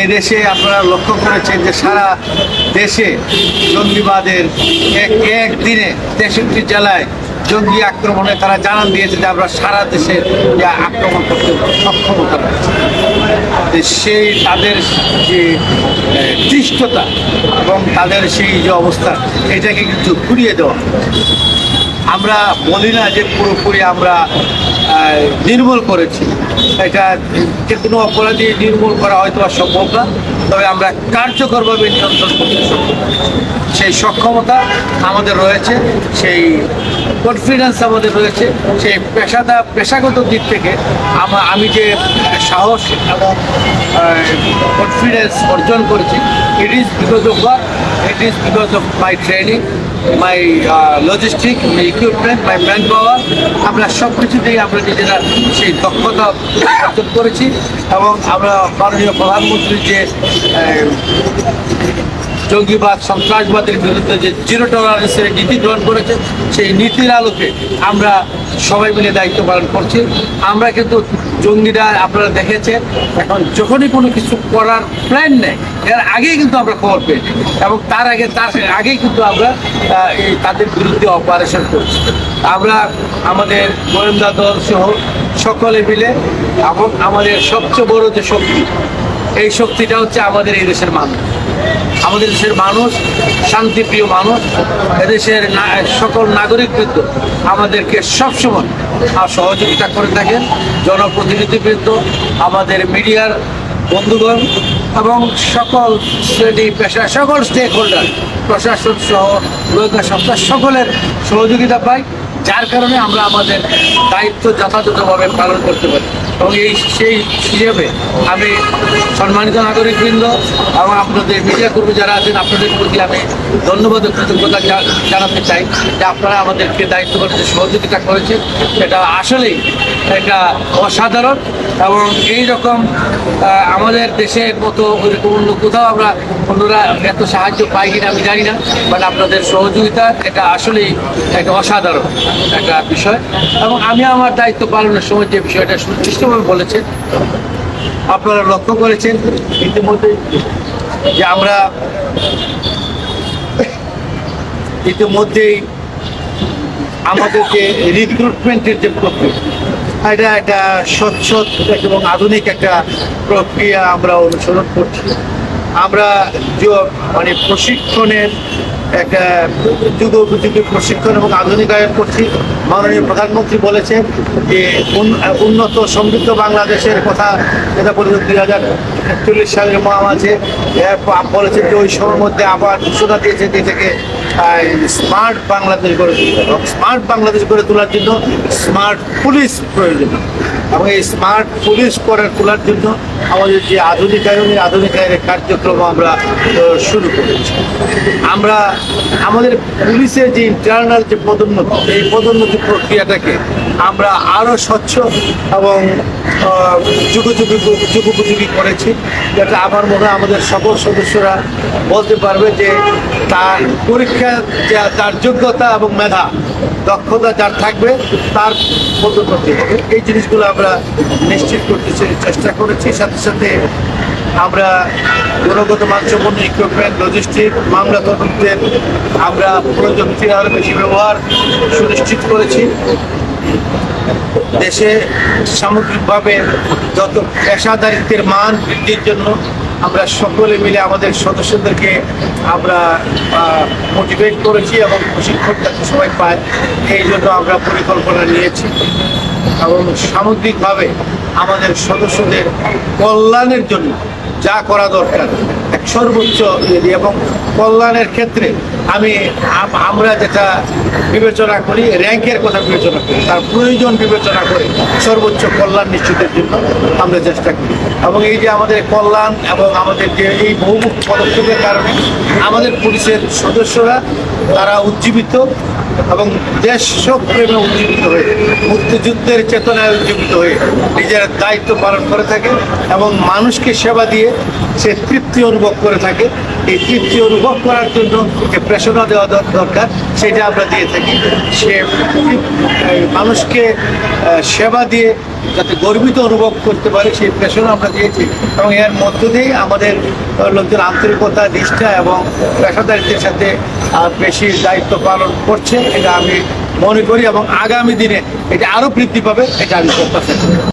এই দেশে আপনারা লক্ষ্য করেছেন যে সারা দেশে জঙ্গিবাদের এক একদিনে তেষট্টি জেলায় জঙ্গি আক্রমণে তারা জানান দিয়েছে যে আমরা সারা দেশে আক্রমণ করতে সক্ষমতা রয়েছে সেই তাদের যে দৃষ্টতা এবং তাদের সেই যে অবস্থা, এটাকে কিন্তু ঘুরিয়ে দেওয়া আমরা বলি না যে পুরোপুরি আমরা নির্মূল করেছি। এটা যে কোনো অপরাধী নির্মূল করা হয়তো আর সম্ভব না। তবে আমরা কার্যকরভাবে নিয়ন্ত্রণ করতে সেই সক্ষমতা আমাদের রয়েছে, সেই কনফিডেন্স আমাদের রয়েছে, সেই পেশাদার পেশাগত দিক থেকে আমা আমি যে সাহস এবং কনফিডেন্স অর্জন করেছি it is because of what it is because of my training my logistic my equipment my man power আমরা সব কিছু কিছুতেই আমরা নিজেরা সেই দক্ষতা অর্জন করেছি এবং আমরা মাননীয় প্রধানমন্ত্রীর যে জঙ্গিবাদ, সন্ত্রাসবাদের বিরুদ্ধে যে জিরো টলারেন্সের নীতি গ্রহণ করেছে, সেই নীতির আলোকে আমরা সবাই মিলে দায়িত্ব পালন করছি। আমরা কিন্তু জঙ্গিরা আপনারা দেখেছেন, এখন যখনই কোনো কিছু করার প্ল্যান নেই, এর আগেই কিন্তু আমরা খবর পেয়েছি এবং তার আগে, তার আগেই কিন্তু আমরা এই তাদের বিরুদ্ধে অপারেশন করছি। আমরা, আমাদের গোয়েন্দা দল সহ সকলে মিলে এবং আমাদের সবচেয়ে বড় যে শক্তি, এই শক্তিটা হচ্ছে আমাদের এই দেশের মানুষ। আমাদের দেশের মানুষ, শান্তিপ্রিয় মানুষ, এদেশের সকল নাগরিকবৃন্দ আমাদেরকে সবসময় আর সহযোগিতা করে থাকেন। জনপ্রতিনিধিবৃন্দ, আমাদের মিডিয়ার বন্ধুগণ এবং সকল শ্রেণি পেশা, সকল স্টেক হোল্ডার প্রশাসন সহ গোয়েন্দা সংস্থা সকলের সহযোগিতা পাই, যার কারণে আমরা আমাদের দায়িত্ব যথাযথভাবে পালন করতে পারি। এবং এই সেই হিসেবে আমি সম্মানিত নাগরিকবৃন্দ এবং আপনাদের মিডিয়া কর্মী যারা আছেন, আপনাদের প্রতি আমি ধন্যবাদ ও কৃতজ্ঞতা জানাতে চাই যে আপনারা আমাদেরকে দায়িত্ব করতে সহযোগিতা করেছেন এটা আসলেই এটা অসাধারণ এবং এই রকম আমাদের দেশের মতো ওইরকম অন্য কোথাও আমরা অন্যরা এত সাহায্য পাই কিনা আমি জানি না বাট আপনাদের সহযোগিতা এটা আসলেই একটা অসাধারণ একটা বিষয় এবং আমি আমার দায়িত্ব পালনের সময় যে বিষয়টা সুনির্দিষ্টভাবে বলেছেন। আপনারা লক্ষ্য করেছেন ইতিমধ্যে যে আমরা ইতিমধ্যেই আমাদের যে রিক্রুটমেন্টের যে প্রক্রিয়া, এটা একটা স্বচ্ছ এবং আধুনিক একটা প্রক্রিয়া আমরা অনুসরণ করছি। আমরা মানে প্রশিক্ষণের একটা প্রশিক্ষণ এবং আধুনিকায়ন করছি, মাননীয় প্রধানমন্ত্রী বলেছেন যে উন- উন্নত সমৃদ্ধ বাংলাদেশের কথা যেটা বলেছেন দুই হাজার একচল্লিশ সালের মহামাঝে বলেছেন যে ওই সময়ের মধ্যে আবার ঘোষণা দিয়েছে যে থেকে স্মার্ট বাংলাদেশ গড়ে তুলতে স্মার্ট বাংলাদেশ গড়ে তোলার জন্য স্মার্ট পুলিশ প্রয়োজন। এবং এই স্মার্ট পুলিশ করে তোলার জন্য আমাদের যে আধুনিকায়নের আধুনিকায়নের কার্যক্রম আমরা শুরু করেছি। আমরা, আমাদের পুলিশের যে ইন্টারনাল যে পদোন্নতি, এই পদোন্নতি প্রক্রিয়াটাকে আমরা আরও স্বচ্ছ এবং যুগোপযোগী যুগোপযোগী করেছি যেটা আমার মনে হয় আমাদের সকল সদস্যরা বলতে পারবে যে তার পরীক্ষা, যা- তার যোগ্যতা এবং মেধা, দক্ষতা যার থাকবে, তার পদোন্নতি হবে। এই জিনিসগুলো আমরা নিশ্চিত করতে চেষ্টা করেছি। সাথে সাথে আমরা গুণগত মানসম্পন্ন ইকুইপমেন্ট লজিস্টিক মামলা তদন্তের আমরা প্রযুক্তির আরও বেশি ব্যবহার সুনিশ্চিত করেছি। দেশে সামগ্রিকভাবে যত পেশাদারিত্বের মান বৃদ্ধির জন্য আমরা সকলে মিলে আমাদের সদস্যদেরকে আমরা মোটিভেট করেছি এবং প্রশিক্ষণ যাতে সবাই পায় এই জন্য আমরা পরিকল্পনা নিয়েছি। এবং সামগ্রিকভাবে আমাদের সদস্যদের কল্যাণের জন্য যা করা দরকার, এক সর্বোচ্চ ইয়ে এবং কল্যাণের ক্ষেত্রে আমি আমরা যেটা বিবেচনা করি, র্যাঙ্কের কথা বিবেচনা করি, তার প্রয়োজন বিবেচনা করে সর্বোচ্চ কল্যাণ নিশ্চিতের জন্য আমরা চেষ্টা করি। এবং এই যে আমাদের কল্যাণ এবং আমাদের যে এই বহুমুখ পদক্ষেপের কারণে আমাদের পুলিশের সদস্যরা, তারা উজ্জীবিত এবং দেশ দেশপ্রেমে উজ্জীবিত হয়ে, মুক্তিযুদ্ধের চেতনায় উজ্জীবিত হয়ে নিজের দায়িত্ব পালন করে থাকে এবং মানুষকে সেবা দিয়ে সে তৃপ্তি অনুভব করে থাকে। এই তৃপ্তি অনুভব করার জন্য যে প্রেশনও দেওয়া দরকার, সেটা আমরা দিয়ে থাকি। সে মানুষকে সেবা দিয়ে যাতে গর্বিত অনুভব করতে পারে, সেই প্রেশনও আমরা দিয়েছি এবং এর মধ্য দিয়েই আমাদের লোকজন আন্তরিকতা, নিষ্ঠা এবং পেশাদারিত্বের সাথে বেশি দায়িত্ব পালন করছে, এটা আমি মনে করি এবং আগামী দিনে এটা আরও বৃদ্ধি পাবে, এটা আমি প্রত্যাশা করি।